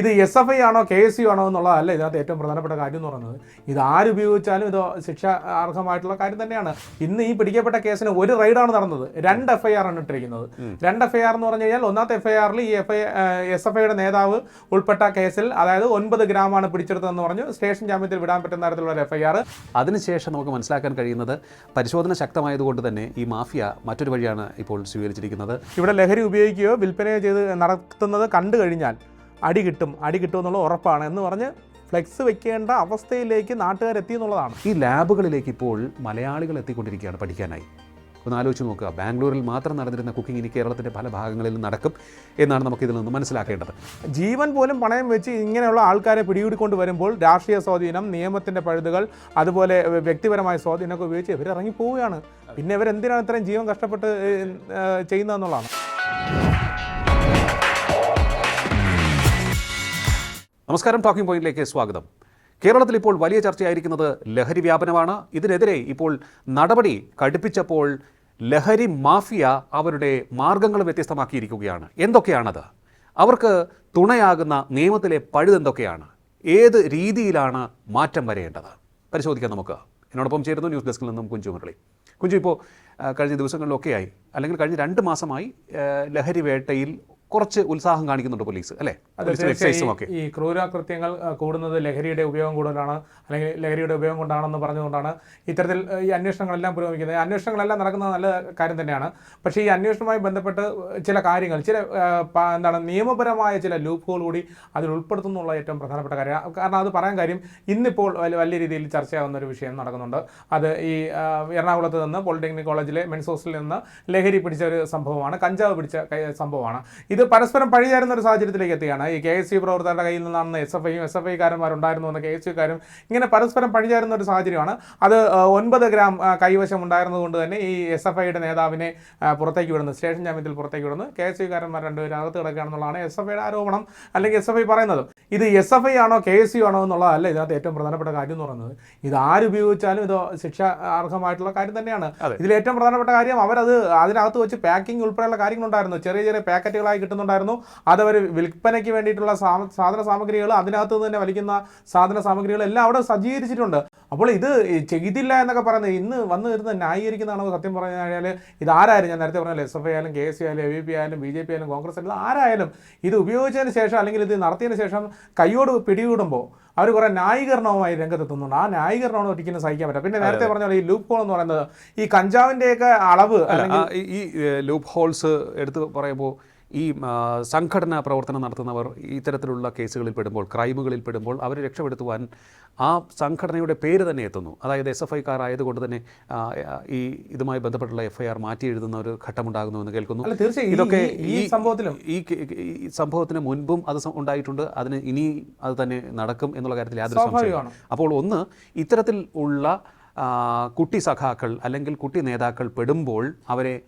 ഇത് S F I ആണോ K S U ആണോ എന്നുള്ളതല്ല ഇതിനകത്ത് ഏറ്റവും പ്രധാനപ്പെട്ട കാര്യം എന്ന് പറയുന്നത്. ഇത് ആരുപയോഗിച്ചാലും ഇത് ശിക്ഷ അർഹമായിട്ടുള്ള കാര്യം തന്നെയാണ്. ഇന്ന് ഈ പിടിക്കപ്പെട്ട കേസിന് ഒരു റൈഡാണ് നടന്നത്. രണ്ട് എഫ് ഐ ആർ ആണ് ഇട്ടിരിക്കുന്നത്. രണ്ട് എഫ് ഐ ആർ എന്ന് പറഞ്ഞു കഴിഞ്ഞാൽ ഒന്നാമത്തെ എഫ് ഐ ആറിൽ ഈ എഫ് ഐ എസ് എഫ് ഐയുടെ നേതാവ് ഉൾപ്പെട്ട കേസിൽ അതായത് ഒൻപത് ഗ്രാമാണ് പിടിച്ചെടുത്തതെന്ന് പറഞ്ഞു. സ്റ്റേഷൻ ജാമ്യത്തിൽ വിടാൻ പറ്റുന്ന തരത്തിലുള്ള ഒരു എഫ് ഐ ആർ അതിനുശേഷം നമുക്ക് മനസ്സിലാക്കാൻ കഴിയുന്നത് പരിശോധന ശക്തമായതുകൊണ്ട് തന്നെ ഈ മാഫിയ മറ്റൊരു വഴിയാണ് ഇപ്പോൾ സ്വീകരിച്ചിരിക്കുന്നത്. ഇവിടെ ലഹരി ഉപയോഗിക്കുകയോ വിൽപ്പനയോ ചെയ്ത് നടത്തുന്നത് കണ്ടു കഴിഞ്ഞാൽ അടി കിട്ടും അടി കിട്ടും എന്നുള്ള ഉറപ്പാണ് എന്ന് പറഞ്ഞ് ഫ്ലെക്സ് വെക്കേണ്ട അവസ്ഥയിലേക്ക് നാട്ടുകാരെത്തി എന്നുള്ളതാണ്. ഈ ലാബുകളിലേക്ക് ഇപ്പോൾ മലയാളികൾ എത്തിക്കൊണ്ടിരിക്കുകയാണ് പഠിക്കാനായി. ഒന്ന് ആലോചിച്ച് നോക്കുക ബാംഗ്ലൂരിൽ മാത്രം നടന്നിരുന്ന കുക്കിംഗ് ഇനി കേരളത്തിന്റെ പല ഭാഗങ്ങളിൽ നടക്കും എന്നാണ് നമുക്ക് ഇതിൽ നിന്ന് മനസ്സിലാക്കേണ്ടത്. ജീവൻ പോലും പണയം വെച്ച് ഇങ്ങനെയുള്ള ആൾക്കാരെ പിടികൂടിക്കൊണ്ട് വരുമ്പോൾ രാഷ്ട്രീയ സ്വാധീനം നിയമത്തിന്റെ പഴുതുകൾ അതുപോലെ വ്യക്തിപരമായ സ്വാധീനമൊക്കെ ഉപയോഗിച്ച് ഇവർ ഇറങ്ങിപ്പോവുകയാണ്. പിന്നെ ഇവരെന്തിനാണ് ഇത്രയും ജീവൻ കഷ്ടപ്പെട്ട് ചെയ്യുന്നതെന്നുള്ളതാണ്. നമസ്കാരം ടോക്കിംഗ് പോയിന്റിലേക്ക് സ്വാഗതം. കേരളത്തിൽ ഇപ്പോൾ വലിയ ചർച്ചയായിരിക്കുന്നത് ലഹരി വ്യാപനമാണ്. ഇതിനെതിരെ ഇപ്പോൾ നടപടി കടുപ്പിച്ചപ്പോൾ ലഹരി മാഫിയ അവരുടെ മാർഗങ്ങൾ വ്യത്യസ്തമാക്കിയിരിക്കുകയാണ്. എന്തൊക്കെയാണത്? അവർക്ക് തുണയാകുന്ന നിയമത്തിലെ പഴുതെന്തൊക്കെയാണ് ഏത് രീതിയിലാണ് മാറ്റം വരേണ്ടത്? പരിശോധിക്കാം നമുക്ക്. എന്നോടൊപ്പം ചേരുന്നു ന്യൂസ് ഡെസ്കിൽ നിന്നും കുഞ്ചു മുരളി. കുഞ്ചു ഇപ്പോൾ കഴിഞ്ഞ ദിവസങ്ങളിലൊക്കെയായി അല്ലെങ്കിൽ കഴിഞ്ഞ രണ്ട് മാസമായി ലഹരി വേട്ടയിൽ കുറച്ച് ഉത്സാഹം കാണിക്കുന്നുണ്ട് പോലീസ് അല്ലേ? ഈ ക്രൂരകൃത്യങ്ങൾ കൂടുന്നത് ലഹരിയുടെ ഉപയോഗം കൂടുതലാണ് അല്ലെങ്കിൽ ലഹരിയുടെ ഉപയോഗം കൊണ്ടാണെന്ന് പറഞ്ഞുകൊണ്ടാണ് ഇത്തരത്തിൽ ഈ അന്വേഷണങ്ങളെല്ലാം പുരോഗമിക്കുന്നത്. അന്വേഷണങ്ങളെല്ലാം നടക്കുന്നത് നല്ല കാര്യം തന്നെയാണ്. പക്ഷേ ഈ അന്വേഷണവുമായി ബന്ധപ്പെട്ട് ചില കാര്യങ്ങൾ ചില എന്താണ് നിയമപരമായ ചില ലൂപ്പുകൾ കൂടി അതിൽ ഉൾപ്പെടുത്തുന്നുള്ള ഏറ്റവും പ്രധാനപ്പെട്ട കാര്യം. കാരണം അത് പറയാൻ കാര്യം ഇന്നിപ്പോൾ വലിയ രീതിയിൽ ചർച്ചയാവുന്ന ഒരു വിഷയം നടക്കുന്നുണ്ട്. അത് ഈ എറണാകുളത്ത് നിന്ന് പോളിടെക്നിക് കോളേജിലെ മെൻസ് ഹോസ്റ്റലിൽ നിന്ന് ലഹരി പിടിച്ച ഒരു സംഭവമാണ് കഞ്ചാവ് പിടിച്ച സംഭവമാണ്. ഇത് പരസ്പരം പഴിചാരുന്ന ഒരു സാഹചര്യത്തിലേക്ക് എത്തുകയാണ്. ഈ കെ എസ് സി പ്രവർത്തകരുടെ കയ്യിൽ നിന്നാണ് എസ് എഫ് ഐയും എസ് എഫ് ഐക്കാരന്മാരുണ്ടായിരുന്നു എന്ന കെ എസ് സിക്കാരും ഇങ്ങനെ പരസ്പരം പഴിചാരുന്ന ഒരു സാഹചര്യമാണ്. അത് ഒൻപത് ഗ്രാം കൈവശം ഉണ്ടായിരുന്നതുകൊണ്ട് തന്നെ ഈ എസ് എഫ് ഐയുടെ നേതാവിനെ പുറത്തേക്ക് വിടുന്നു. സ്റ്റേഷൻ ജാമ്യത്തിൽ പുറത്തേക്ക് വിടുന്നു. കെ എസ് സിക്കാരന്മാർ രണ്ടുപേരും അകത്ത് കിടക്കുകയാണെന്നുള്ളതാണ് എസ് എഫ് ഐയുടെ ആരോപണം അല്ലെങ്കിൽ എസ് എഫ് ഐ പറയുന്നത്. ഇത് എസ് എഫ് ഐ ആണോ കെ എസ് യു ആണോ എന്നുള്ളതല്ല ഇതിനകത്ത് ഏറ്റവും പ്രധാനപ്പെട്ട കാര്യം എന്ന് പറയുന്നത്. ഇത് ആരുപയോഗിച്ചാലും ഇത് ശിക്ഷ അർഹമായിട്ടുള്ള കാര്യം തന്നെയാണ്. ഇതിൽ ഏറ്റവും പ്രധാനപ്പെട്ട കാര്യം അവരത് അതിനകത്ത് വെച്ച് പാക്കിംഗ് ഉൾപ്പെടെയുള്ള കാര്യങ്ങളുണ്ടായിരുന്നു. ചെറിയ ചെറിയ പാക്കറ്റുകളായി കിട്ടുന്നുണ്ടായിരുന്നു. അതവർ വിൽപ്പനയ്ക്ക് വേണ്ടിയിട്ടുള്ള സാധന സാമഗ്രികൾ അതിനകത്ത് തന്നെ വലിക്കുന്ന സാധന സാമഗ്രികൾ എല്ലാം അവിടെ സജ്ജീകരിച്ചിട്ടുണ്ട്. അപ്പോൾ ഇത് ചെയ്തില്ല എന്നൊക്കെ പറയുന്നത് ഇന്ന് വന്നു വരുന്ന ന്യായീകരിക്കുന്നതാണ് സത്യം പറഞ്ഞു കഴിഞ്ഞാൽ ഇത് ആരായാലും ഞാൻ നേരത്തെ പറഞ്ഞാൽ എസ് എഫ് ഐ ആയാലും കെ എസ് സി ആയാലും എ വി പി ആയാലും ബി ജെ പി ആയാലും കോൺഗ്രസ് ആയാലും ആരായാലും ഇത് ഉപയോഗിച്ചതിന് ശേഷം അല്ലെങ്കിൽ ഇത് നടത്തിയതിന് ശേഷം കൈയോട് പിടികൂടുമ്പോൾ അവർ കുറേ ന്യായീകരണവുമായി രംഗത്തെത്തുന്നുണ്ട്. ആ ന്യായീകരണമാണ് ഒരിക്കലും സഹിക്കാൻ പറ്റില്ല. പിന്നെ നേരത്തെ പറഞ്ഞ പോലെ ഈ ലൂപ്പ് ഹോൾ എന്ന് പറയുന്നത് ഈ കഞ്ചാവിന്റെയൊക്കെ അളവ് ഈ ലൂപ്പ് ഹോൾസ് എടുത്ത് പറയുമ്പോൾ ഈ സംഘടനാ പ്രവർത്തനം നടത്തുന്നവർ ഇത്തരത്തിലുള്ള കേസുകളിൽ പെടുമ്പോൾ ക്രൈമുകളിൽ പെടുമ്പോൾ അവരെ രക്ഷപ്പെടുത്തുവാൻ ആ സംഘടനയുടെ പേര് തന്നെ എത്തുന്നു. അതായത് എസ് എഫ് ഐക്കാർ ആയതുകൊണ്ട് തന്നെ ഈ ഇതുമായി ബന്ധപ്പെട്ടുള്ള എഫ് ഐ ആർ മാറ്റി എഴുതുന്ന ഒരു ഘട്ടമുണ്ടാകുന്നു എന്ന് കേൾക്കുന്നു. തീർച്ചയായും ഇതൊക്കെ ഈ- ഈ സംഭവത്തിലും ഈ സംഭവത്തിന് മുൻപും അത് ഉണ്ടായിട്ടുണ്ട്. അതിന് ഇനി അത് തന്നെ നടക്കും എന്നുള്ള കാര്യത്തിൽ യാതൊരു സംശയമാണ് അപ്പോൾ ഒന്ന് ഇത്തരത്തിൽ ഉള്ള കുട്ടി സഖാക്കൾ അല്ലെങ്കിൽ കുട്ടി നേതാക്കൾ പെടുമ്പോൾ അവരെ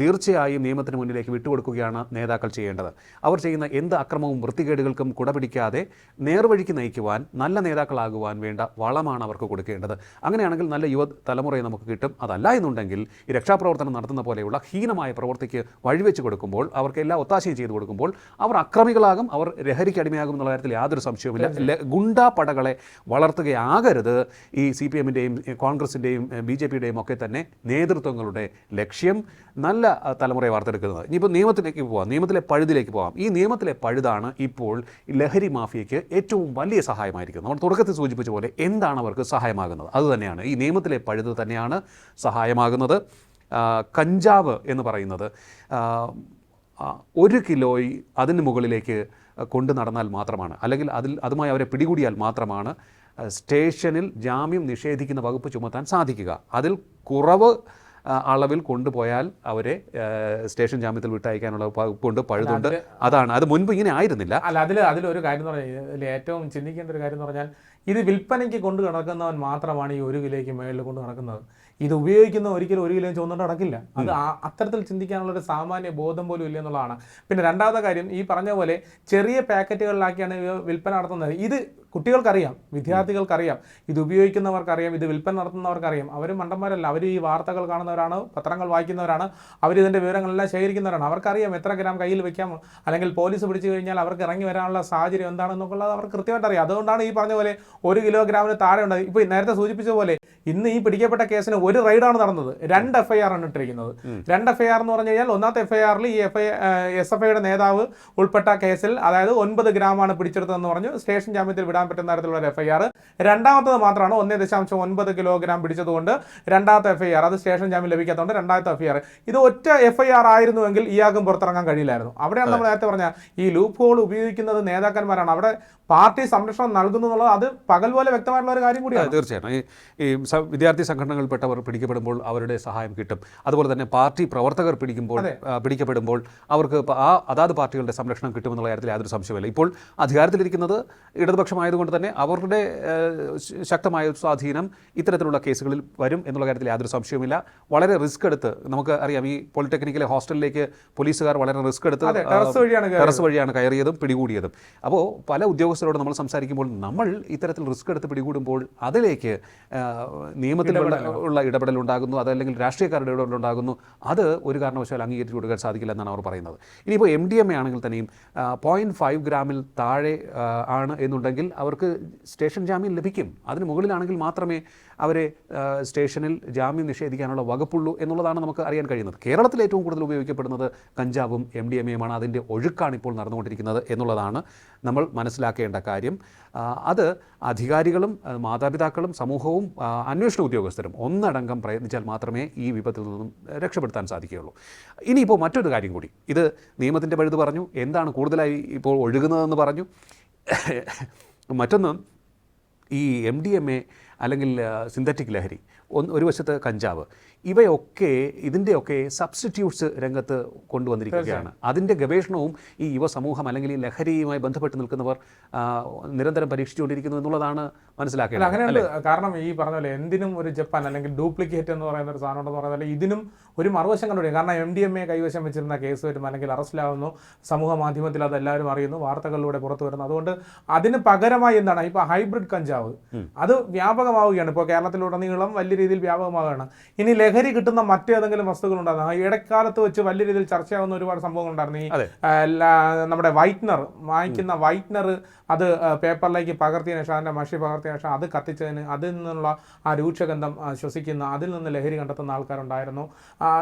തീർച്ചയായും നിയമത്തിന് മുന്നിലേക്ക് വിട്ടുകൊടുക്കുകയാണ് നേതാക്കൾ ചെയ്യേണ്ടത്. അവർ ചെയ്യുന്ന എന്ത് അക്രമവും വൃത്തികേടുകൾക്കും കുടപിടിക്കാതെ നേർവഴിക്ക് നയിക്കുവാൻ നല്ല നേതാക്കളാകുവാൻ വേണ്ട വളമാണ് അവർക്ക് കൊടുക്കേണ്ടത്. അങ്ങനെയാണെങ്കിൽ നല്ല യുവ തലമുറയെ നമുക്ക് കിട്ടും. അതല്ല എന്നുണ്ടെങ്കിൽ ഈ രക്ഷാപ്രവർത്തനം നടത്തുന്ന പോലെയുള്ള ഹീനമായ പ്രവൃത്തിക്ക് വഴിവെച്ച് കൊടുക്കുമ്പോൾ അവർക്ക് എല്ലാ ഒത്താശയും ചെയ്തു കൊടുക്കുമ്പോൾ അവർ അക്രമികളാകും അവർ ലഹരിക്ക് അടിമയാകും എന്നുള്ള കാര്യത്തിൽ യാതൊരു സംശയവുമില്ല. ഗുണ്ടാ പടകളെ വളർത്തുകയാകരുത്. ഈ സി പി എമ്മിന്റെയും കോൺഗ്രസിന്റെയും ബി ജെ പിയുടെയും ഒക്കെ തന്നെ നേതൃത്വങ്ങളുടെ ലക്ഷ്യം നല്ല ആ, തലമുറയെ വാർത്തെടുക്കുന്നത്. ഇനിയിപ്പോൾ നിയമത്തിലേക്ക് പോകാം നിയമത്തിലെ പഴുതിലേക്ക് പോകാം ഈ നിയമത്തിലെ പഴുതാണ് ഇപ്പോൾ ലഹരി മാഫിയയ്ക്ക് ഏറ്റവും വലിയ സഹായമായിരിക്കുന്നത്. നമ്മൾ തുടക്കത്തിൽ സൂചിപ്പിച്ച പോലെ എന്താണ് അവർക്ക് സഹായമാകുന്നത്? അതുതന്നെയാണ് ഈ നിയമത്തിലെ പഴുത് തന്നെയാണ് സഹായമാകുന്നത്. കഞ്ചാവ് എന്ന് പറയുന്നത് ഒരു കിലോയി അതിന് മുകളിലേക്ക് കൊണ്ടു നടന്നാൽ മാത്രമാണ്. അല്ലെങ്കിൽ അതിൽ അതുമായി അവരെ പിടികൂടിയാൽ മാത്രമാണ് സ്റ്റേഷനിൽ ജാമ്യം നിഷേധിക്കുന്ന വകുപ്പ് ചുമത്താൻ സാധിക്കുക. അതിൽ കുറവ് അളവിൽ കൊണ്ടുപോയാൽ അവരെ സ്റ്റേഷൻ ജാമ്യത്തിൽ വിട്ടയക്കാനുള്ള വകുപ്പുണ്ട് പഴുതുണ്ട്. അതാണ്. അത് മുൻപ് ഇങ്ങനെ ആയിരുന്നില്ല. അല്ല അതിൽ അതിലൊരു കാര്യം എന്ന് പറഞ്ഞാൽ ഇതിൽ ഏറ്റവും ചിന്തിക്കേണ്ട ഒരു കാര്യം എന്ന് പറഞ്ഞാൽ ഇത് വിൽപ്പനയ്ക്ക് കൊണ്ട് നടക്കുന്നവൻ മാത്രമാണ് ഈ ഒരു കിലോയ്ക്ക് മേളിൽ കൊണ്ട് നടക്കുന്നത്. ഇത് ഉപയോഗിക്കുന്ന ഒരിക്കലും ഒരു കിലോയും ചുവന്നുകൊണ്ട് നടക്കില്ല. അത് അത്തരത്തിൽ ചിന്തിക്കാനുള്ള ഒരു സാമാന്യ ബോധം പോലും ഇല്ല എന്നുള്ളതാണ്. പിന്നെ രണ്ടാമത്തെ കാര്യം ഈ പറഞ്ഞ പോലെ ചെറിയ പാക്കറ്റുകളിലാക്കിയാണ് വിൽപ്പന നടത്തുന്നത്. ഇത് കുട്ടികൾക്കറിയാം വിദ്യാർത്ഥികൾക്കറിയാം ഇത് ഉപയോഗിക്കുന്നവർക്കറിയാം ഇത് വിൽപ്പന നടത്തുന്നവർക്കറിയാം. അവരും മണ്ടന്മാരല്ല അവർ ഈ വാർത്തകൾ കാണുന്നവരാണ് പത്രങ്ങൾ വായിക്കുന്നവരാണ് അവർ ഇതിന്റെ വിവരങ്ങളെല്ലാം ശേഖരിക്കുന്നവരാണ്. അവർക്കറിയാം എത്ര ഗ്രാം കയ്യിൽ വെക്കാം അല്ലെങ്കിൽ പോലീസ് പിടിച്ചു കഴിഞ്ഞാൽ അവർക്ക് ഇറങ്ങി വരാനുള്ള സാഹചര്യം എന്താണെന്നൊക്കെയുള്ളത് അവർക്ക് കൃത്യമായിട്ട് അറിയാം അതുകൊണ്ടാണ് ഈ പറഞ്ഞ പോലെ ഒരു കിലോഗ്രാമിന് താഴെ ഉണ്ട് ഇപ്പോൾ നേരത്തെ സൂചിപ്പിച്ച പോലെ ഇന്ന് ഈ പിടിക്കപ്പെട്ട കേസിന് ഒരു റൈഡാണ് നടന്നത്. രണ്ട് എഫ് ഐ ആർ ആണ് ഇട്ടിരിക്കുന്നത്. രണ്ട് എഫ് ഐ ആർ എന്ന് പറഞ്ഞു കഴിഞ്ഞാൽ ഒന്നാമത്തെ എഫ് ഐ ആറിൽ ഈ എഫ് ഐ എസ് എഫ് ഐയുടെ നേതാവ് ഉൾപ്പെട്ട കേസിൽ അതായത് ഒൻപത് ഗ്രാമാണ് പിടിച്ചെടുത്തതെന്ന് പറഞ്ഞു. സ്റ്റേഷൻ ജാമ്യത്തിൽ വിടാൻ പറ്റുന്ന തരത്തിലുള്ള ഒരു എഫ് ഐ ആർ രണ്ടാമത്തത് മാത്രമാണ് ഒന്നേ ദശാംശം ഒൻപത് കിലോഗ്രാം പിടിച്ചതുകൊണ്ട് രണ്ടാമത്തെ എഫ് ഐ ആർ അത് സ്റ്റേഷൻ ജാമ്യം ലഭിക്കാത്തതുകൊണ്ട് രണ്ടാമത്തെ എഫ് ഐ ആർ ഇത് ഒറ്റ എഫ് ഐ ആർ ആയിരുന്നുവെങ്കിൽ ഇയാൾക്കും പുറത്തിറങ്ങാൻ കഴിയില്ലായിരുന്നു. അവിടെയാണ് നമ്മൾ നേരത്തെ പറഞ്ഞ ഈ ലൂപ്പ് ഹോൾ ഉപയോഗിക്കുന്നത് നേതാക്കന്മാരാണ്. അവിടെ പാർട്ടി സംരക്ഷണം നൽകുന്നു എന്നുള്ളത് അത് പകൽ പോലെ വ്യക്തമായിട്ടുള്ള ഒരു കാര്യം കൂടിയാണ്. തീർച്ചയായിട്ടും. ഈ ഈ വിദ്യാർത്ഥി സംഘടനകളിൽപ്പെട്ടവർ പിടിക്കപ്പെടുമ്പോൾ അവരുടെ സഹായം കിട്ടും. അതുപോലെ തന്നെ പാർട്ടി പ്രവർത്തകർ പിടിക്കുമ്പോൾ പിടിക്കപ്പെടുമ്പോൾ അവർക്ക് ആ അതാത് പാർട്ടികളുടെ സംരക്ഷണം കിട്ടുമെന്നുള്ള കാര്യത്തിൽ യാതൊരു സംശയമില്ല ഇപ്പോൾ അധികാരത്തിലിരിക്കുന്നത് ഇടതുപക്ഷമായതുകൊണ്ട് തന്നെ അവരുടെ ശക്തമായ സ്വാധീനം ഇത്തരത്തിലുള്ള കേസുകളിൽ വരും എന്നുള്ള കാര്യത്തിൽ യാതൊരു സംശയവുമില്ല. വളരെ റിസ്ക് എടുത്ത് നമുക്ക് അറിയാം ഈ പോളിടെക്നിക്കിലെ ഹോസ്റ്റലിലേക്ക് പോലീസുകാർ വളരെ റിസ്ക് എടുത്ത് ടെറസ് വഴിയാണ് കയറിയത്. പിടികൂടിയതും. അപ്പോൾ പല ഉദ്യോഗസ്ഥരോട് നമ്മൾ സംസാരിക്കുമ്പോൾ നമ്മൾ ഇത്തരത്തിൽ റിസ്ക് എടുത്ത് പിടികൂടുമ്പോൾ അതിലേക്ക് നിയമത്തിൽ ഉള്ള ഇടപെടൽ ഉണ്ടാകുന്നു അതല്ലെങ്കിൽ രാഷ്ട്രീയക്കാരുടെ ഇടപെടൽ ഉണ്ടാകുന്നു. അത് ഒരു കാരണവശാൽ അംഗീകരിച്ചു കൊടുക്കാൻ സാധിക്കില്ല എന്നാണ് അവർ പറയുന്നത്. ഇനിയിപ്പോൾ എം ഡി എം എ ആണെങ്കിൽ തന്നെയും പോയിന്റ് ഫൈവ് ഗ്രാമിൽ താഴെ ആണ് എന്നുണ്ടെങ്കിൽ അവർക്ക് സ്റ്റേഷൻ ജാമ്യം ലഭിക്കും. അതിന് മുകളിലാണെങ്കിൽ മാത്രമേ അവരെ സ്റ്റേഷനിൽ ജാമ്യം നിഷേധിക്കാനുള്ള വകുപ്പുള്ളൂ എന്നുള്ളതാണ് നമുക്ക് അറിയാൻ കഴിയുന്നത്. കേരളത്തിൽ ഏറ്റവും കൂടുതൽ ഉപയോഗിക്കപ്പെടുന്നത് കഞ്ചാവും എം ഡി എം എയുമാണ് അതിന്റെ ഒഴുക്കാണ് ഇപ്പോൾ നടന്നുകൊണ്ടിരിക്കുന്നത് എന്നുള്ളതാണ് നമ്മൾ മനസ്സിലാക്കേണ്ട കാര്യം അത് അധികാരികളും മാതാപിതാക്കളും സമൂഹവും അന്വേഷണ ഉദ്യോഗസ്ഥരും ഒന്നടങ്കം പ്രയത്നിച്ചാൽ മാത്രമേ ഈ വിപത്തിൽ നിന്നും രക്ഷപ്പെടുത്താൻ സാധിക്കുകയുള്ളൂ. ഇനിയിപ്പോൾ മറ്റൊരു കാര്യം കൂടി. ഇത് നിയമത്തിന്റെ പഴുത് പറഞ്ഞു. എന്താണ് കൂടുതലായി ഇപ്പോൾ ഒഴുകുന്നതെന്ന് പറഞ്ഞു. മറ്റൊന്ന് ഈ എം ഡി എം എ അല്ലെങ്കിൽ സിന്തറ്റിക് ലഹരി ഒന്ന് ഒരു വശത്ത് കഞ്ചാവ്. ഇവയൊക്കെ ഇതിന്റെയൊക്കെ സബ്സ്റ്റിറ്റ്യൂട്ട്സ് രംഗത്ത് കൊണ്ടുവന്നിരിക്കുകയാണ്. അതിന്റെ ഗവേഷണവും ഈ യുവസമൂഹം അല്ലെങ്കിൽ ഈ ലഹരിയുമായി ബന്ധപ്പെട്ട് നിൽക്കുന്നവർ നിരന്തരം പരീക്ഷിച്ചുകൊണ്ടിരിക്കുന്നു എന്നുള്ളതാണ് മനസ്സിലാക്കേണ്ടത് അങ്ങനെയുണ്ട്. കാരണം ഈ പറഞ്ഞ പോലെ എന്തിനും ഒരു ജപ്പാൻ അല്ലെങ്കിൽ ഡ്യൂപ്ലിക്കേറ്റ് എന്ന് പറയുന്ന ഒരു സാധനം ഉണ്ടെന്ന് പറയുന്നത് ഇതിനും ഒരു മറുവശം കണ്ടുപിടിക്കും കാരണം എം ഡി എം എ കൈവശം വെച്ചിരുന്ന കേസ് വരും അല്ലെങ്കിൽ അറസ്റ്റിലാവുന്നു സമൂഹ മാധ്യമത്തിൽ അത് എല്ലാവരും അറിയുന്നു വാർത്തകളിലൂടെ പുറത്തു വരുന്നു. അതുകൊണ്ട് അതിന് പകരമായി എന്താണ്? ഇപ്പോൾ ഹൈബ്രിഡ് കഞ്ചാവ്. അത് വ്യാപകമാവുകയാണ്. ഇപ്പോൾ കേരളത്തിലുടനീളം വലിയ രീതിയിൽ വ്യാപകമാവുകയാണ്. ഇനി ലഹരി കിട്ടുന്ന മറ്റേതെങ്കിലും വസ്തുക്കൾ ഉണ്ടാകുന്ന ഇടക്കാലത്ത് വെച്ച് വലിയ രീതിയിൽ ചർച്ചയാകുന്ന ഒരുപാട് സംഭവങ്ങൾ ഉണ്ടായിരുന്നു. ഈ. നമ്മുടെ വൈറ്റ്നർ വാങ്ങിക്കുന്ന വൈറ്റ്നർ അത് പേപ്പറിലേക്ക് പകർത്തിയ ശേഷം അതിന്റെ മഷി പകർത്തിയ ശേഷം അത് കത്തിച്ചതിന് അതിൽ നിന്നുള്ള ആ രൂക്ഷഗന്ധം ശ്വസിക്കുന്ന അതിൽ നിന്ന് ലഹരി കണ്ടെത്തുന്ന ആൾക്കാരുണ്ടായിരുന്നു.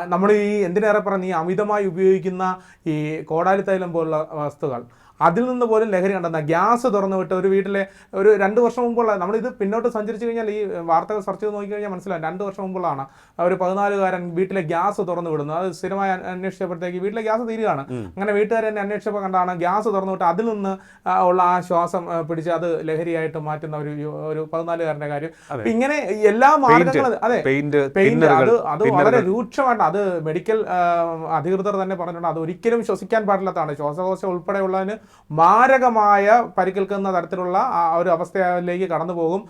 നമ്മൾ ഈ എന്തിനേറെ പറഞ്ഞ് ഈ അമിതമായി ഉപയോഗിക്കുന്ന ഈ കോടാലി തൈലം പോലുള്ള വസ്തുക്കൾ അതിൽ നിന്ന് പോലും ലഹരി കണ്ടെന്ന ഗ്യാസ് തുറന്നു വിട്ട് ഒരു വീട്ടിലെ ഒരു രണ്ട് വർഷം മുമ്പുള്ള നമ്മളിത് പിന്നോട്ട് സഞ്ചരിച്ചു കഴിഞ്ഞാൽ ഈ വാർത്തകൾ സെർച്ച് ചെയ്ത് നോക്കിക്കഴിഞ്ഞാൽ മനസ്സിലാവും. രണ്ട് വർഷം മുമ്പുള്ളതാണ്. ഒരു പതിനാലുകാരൻ വീട്ടിലെ ഗ്യാസ് തുറന്നു വിടുന്നു. അത് സ്ഥിരമായി അന്വ- അന്വേഷിച്ചപ്പോഴത്തേക്ക് വീട്ടിലെ ഗ്യാസ് തീരുകയാണ്. അങ്ങനെ വീട്ടുകാരെ തന്നെ അന്വേഷിച്ചപ്പോൾ കണ്ടാണ് ഗ്യാസ് തുറന്നു വിട്ട് അതിൽ നിന്ന് ഉള്ള ആ ശ്വാസം പിടിച്ച് അത് ലഹരിയായിട്ട് മാറ്റുന്ന ഒരു ഒരു പതിനാലുകാരന്റെ കാര്യം. ഇങ്ങനെ എല്ലാ മാർഗങ്ങളും അതെ പെയിന്റ് പെയിന്റ് അത് അത് വളരെ രൂക്ഷമായിട്ട് അത് മെഡിക്കൽ അധികൃതർ തന്നെ പറഞ്ഞിട്ടുണ്ട്. അത് ഒരിക്കലും ശ്വസിക്കാൻ പാടില്ലാത്തതാണ്. ശ്വാസകോശം ഉൾപ്പെടെയുള്ളതിന് മാരകമായ പരിക്കേൽക്കുന്ന തരത്തിലുള്ള ആ ഒരു അവസ്ഥയിലേക്ക് കടന്നു പോകും